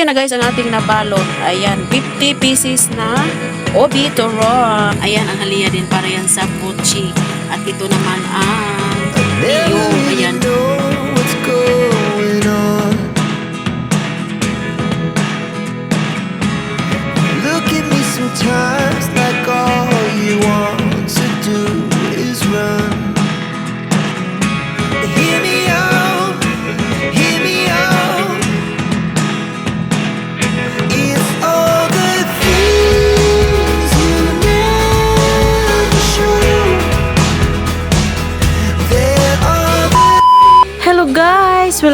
Ayan na guys, ang ating nabalot. Ayan, 50 pieces na obi turon. Ayan, ang haliya din para yan sa pochi. At ito naman ang iyo. Ayan. Look at me sometimes like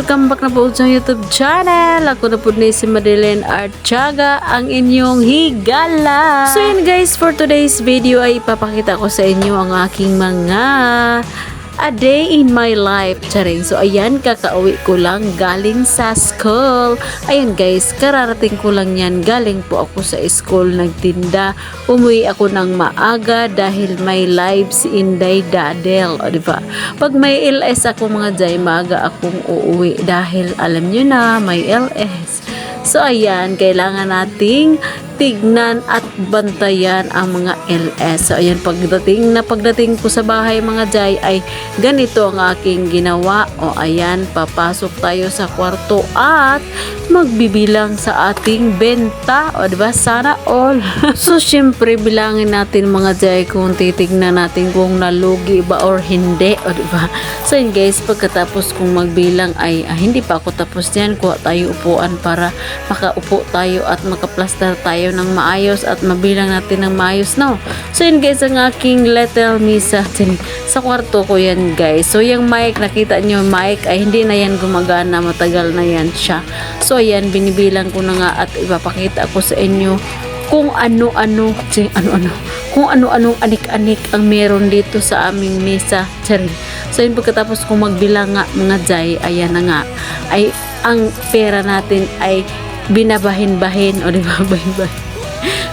Welcome back na po sa YouTube channel. Ako na po ni si Madeline Archaga, ang inyong higala. So yun guys, for today's video ay ipapakita ko sa inyo ang aking mga a day in my life. Charing. So ayan, kakauwi ko lang galing sa school. Ayan guys, kararating ko lang yan. Galing po ako sa school nagtinda. Umuwi ako ng maaga dahil may live si Inday Dadel. O diba? Pag may LS ako mga jay, maaga akong uuwi dahil alam nyo na, may LS. So ayan, kailangan nating tignan at bantayan ang mga LS. So ayan, pagdating na pagdating ko sa bahay mga jay ay ganito ang aking ginawa. O ayan, papasok tayo sa kwarto at magbibilang sa ating benta. O diba? Sana all. so syempre, bilangin natin mga jay kung titignan natin kung nalugi ba or hindi. O diba? So yun guys, pagkatapos kong magbilang ay ah, hindi pa ako tapos yan. Kuha tayo upuan para makaupo tayo at makaplastar tayo ng maayos at mabilang natin ng maayos no. So yun guys ang aking little misa sa kwarto ko yan guys. So yung mic nakita nyo mic ay hindi na yan gumagana matagal na yan siya. So ayan binibilang ko na nga at ipapakita ko sa inyo kung ano-ano ano-ano kung ano-anong anik-anik ang meron dito sa aming mesa. Charing. So yun pagkatapos kong magbilang nga mga jay, ayan na nga, ay ang pera natin ay binabahin-bahin o di ba? Bahin-bahin.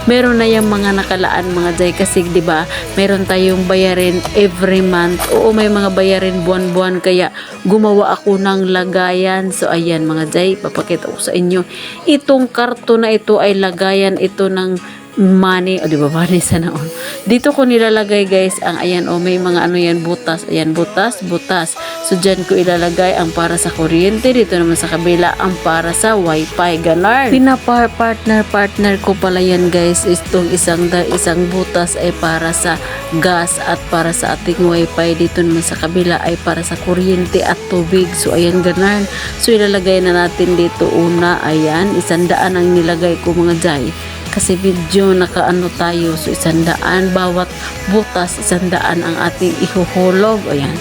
Meron na yung mga nakalaan mga jay kasi di ba? Meron tayong bayarin every month. Oo may mga bayarin buwan-buwan kaya gumawa ako ng lagayan. So ayan mga jay papakita ko sa inyo. Itong karto na ito ay lagayan ito ng money. O di ba money? Sa naon dito ko nilalagay guys ang ayan o may mga ano yan butas. Ayan butas butas so dyan ko ilalagay ang para sa kuryente. Dito naman sa kabila ang para sa wifi. Ganar pinapar partner ko pala yan guys. Itong isang isang butas ay para sa gas at para sa ating wifi. Dito naman sa kabila ay para sa kuryente at tubig. So ayan ganar so ilalagay na natin dito una. Ayan isandaan ang nilagay ko mga jay. Kasi video nakaano tayo. So isandaan bawat butas isandaan ang ating ihuhulog. Ayan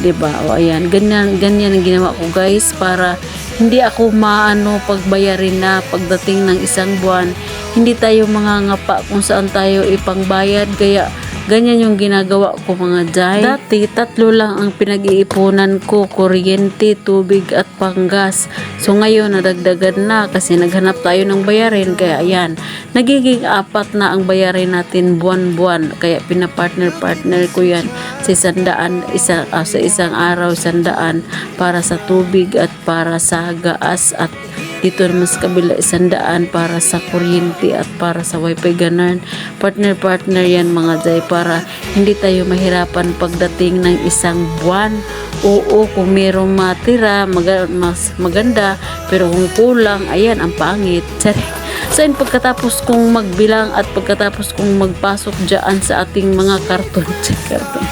'di ba o ayan. Ganyan ganyan ang ginawa ko guys para hindi ako maano pagbayarin na pagdating ng isang buwan. Hindi tayo mangangapa kung saan tayo ipangbayad. Kaya ganyan yung ginagawa ko mga jay dati tatlo lang ang pinag-iipunan ko kuryente tubig at panggas. So ngayon nadagdagan na kasi naghanap tayo ng bayarin. Kaya ayan nagiging apat na ang bayarin natin buwan-buwan. Kaya pinapartner-partner ko yan sa isandaan isa, ah, sa isang araw isandaan para sa tubig at para sa gas at dito sa kabila isandaan para sa kuryente at para sa wifi ganan. Partner-partner yan mga jay para hindi tayo mahirapan pagdating ng isang buwan. Oo kung merong matira maga- mas maganda pero kung kulang ayan ang pangit. Tsari. Yun, pagkatapos kong magbilang at pagkatapos kong magpasok dyan sa ating mga karton, karton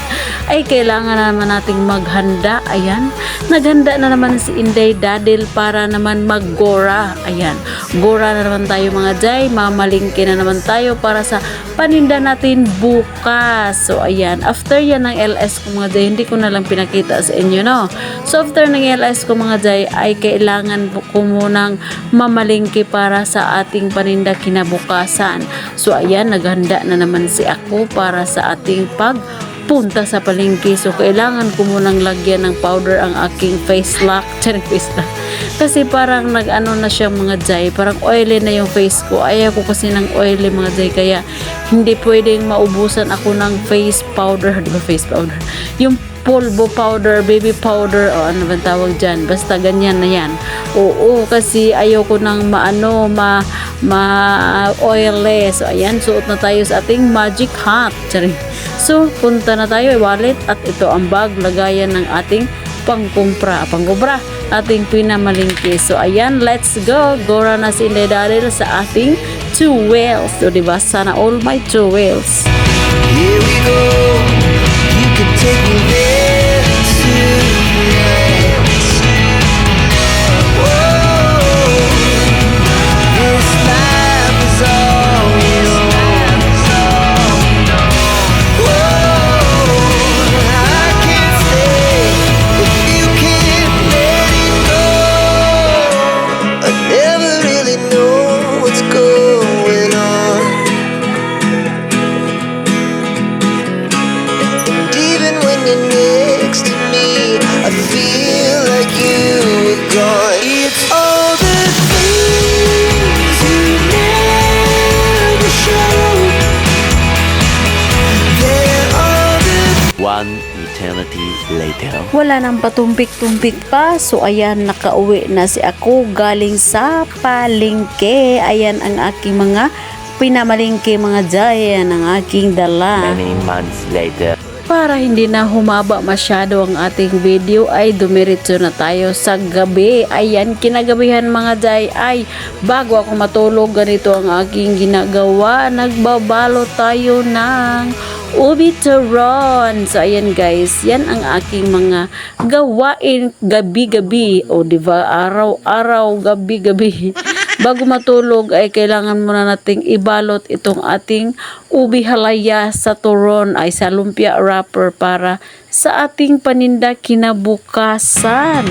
ay kailangan na naman nating maghanda. Ayan. Naghanda na naman si Inday Dadil para naman mag-gora. Ayan. Gora na naman tayo mga jay. Mamalingki na naman tayo para sa paninda natin bukas. So, ayan. After yan ng LS ko mga jay, hindi ko na lang pinakita sa inyo, no? So, after ng LS ko mga jay, ay kailangan ko munang mamalingki para sa ating paninda kinabukasan. So, ayan. Naghanda na naman si ako para sa ating pag punta sa palengke. So, kailangan ko munang lagyan ng powder ang aking face lock. Tiyan, face lock. Kasi parang nag-ano na siya mga jay. Parang oily na yung face ko. Ayaw ko kasi ng oily mga jay. Kaya, hindi pwedeng maubusan ako ng face powder. Di ba face powder? Yung pulbo powder, baby powder, o ano bang tawag dyan. Basta ganyan na yan. Oo, kasi ayoko nang maano, ma, ma oily. So, ayan, suot na tayo sa ating magic hat. So, punta na tayo, wallet, at ito ang bag, lagayan ng ating pangkumpra, pangkumpra, ating pinamalingki. So, ayan, let's go. Gora na si Inday Daryl sa ating two wheels. So, diba? Sana all my two wheels. Here we go. You can take me there later. Wala nang patumpik-tumpik pa. So, ayan, nakauwi na si ako galing sa palengke. Ayan ang aking mga pinamalingke mga jayan ang aking dala. Many months later. Para hindi na humaba masyado ang ating video ay dumiretso na tayo sa gabi. Ayan, kinagabihan mga jay ay bago ako matulog ganito ang aking ginagawa. Nagbabalo tayo ng ubi turon. So ayan guys, yan ang aking mga gawain gabi-gabi. O di ba araw-araw, gabi-gabi. Bago matulog ay kailangan muna nating ibalot itong ating ubi halaya sa turon ay sa lumpia wrapper para sa ating paninda kinabukasan.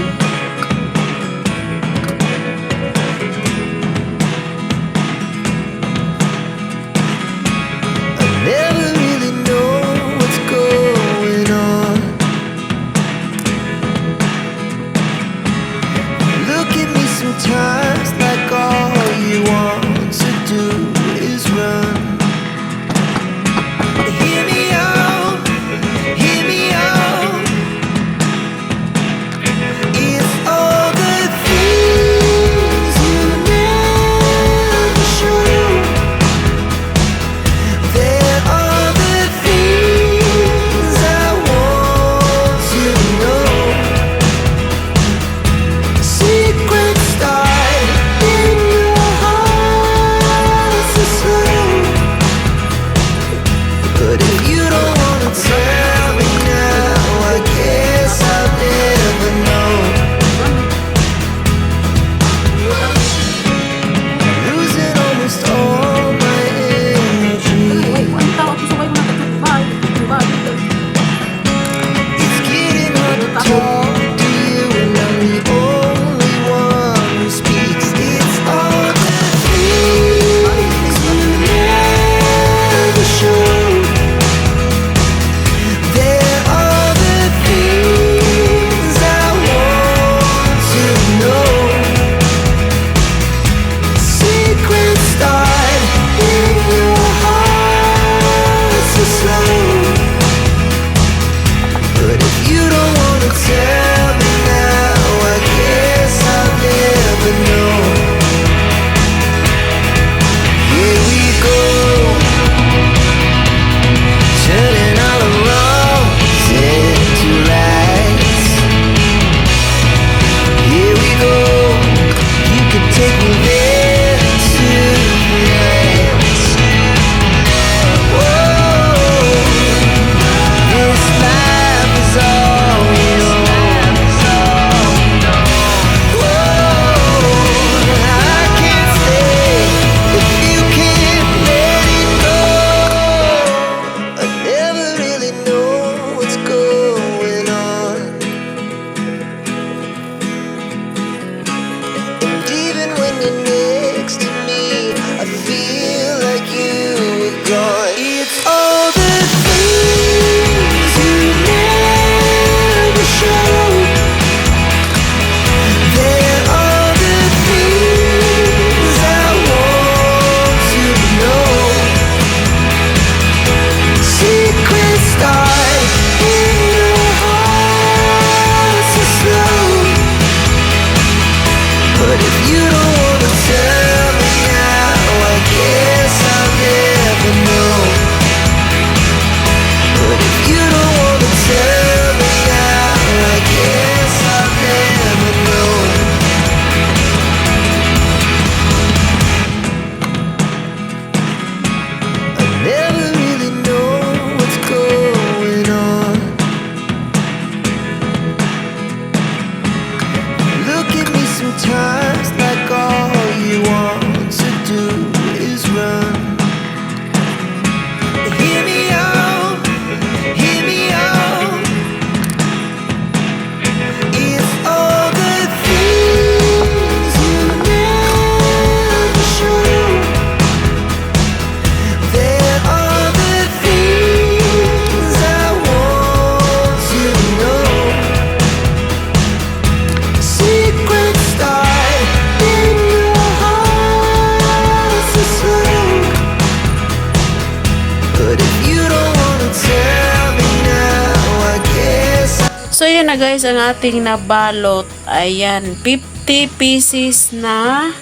Na guys, ang ating nabalot. Ayan, 50 pieces na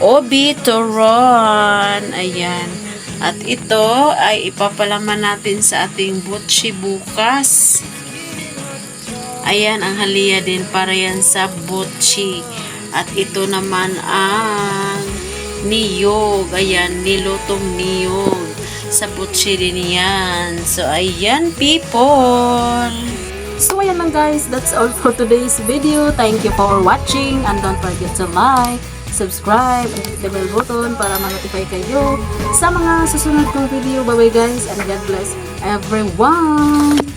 obituron. Ayan. At ito ay ipapalaman natin sa ating butchi bukas. Ayan, ang haliya din para yan sa butchi. At ito naman ang niyog. Ayan, nilutong niyog. Sa butchi din yan. So, ayan people. So, ayan lang guys. That's all for today's video. Thank you for watching. And don't forget to like, subscribe, and hit the bell button para ma-notify kayo sa mga susunod kong video. Bye-bye guys. And God bless everyone.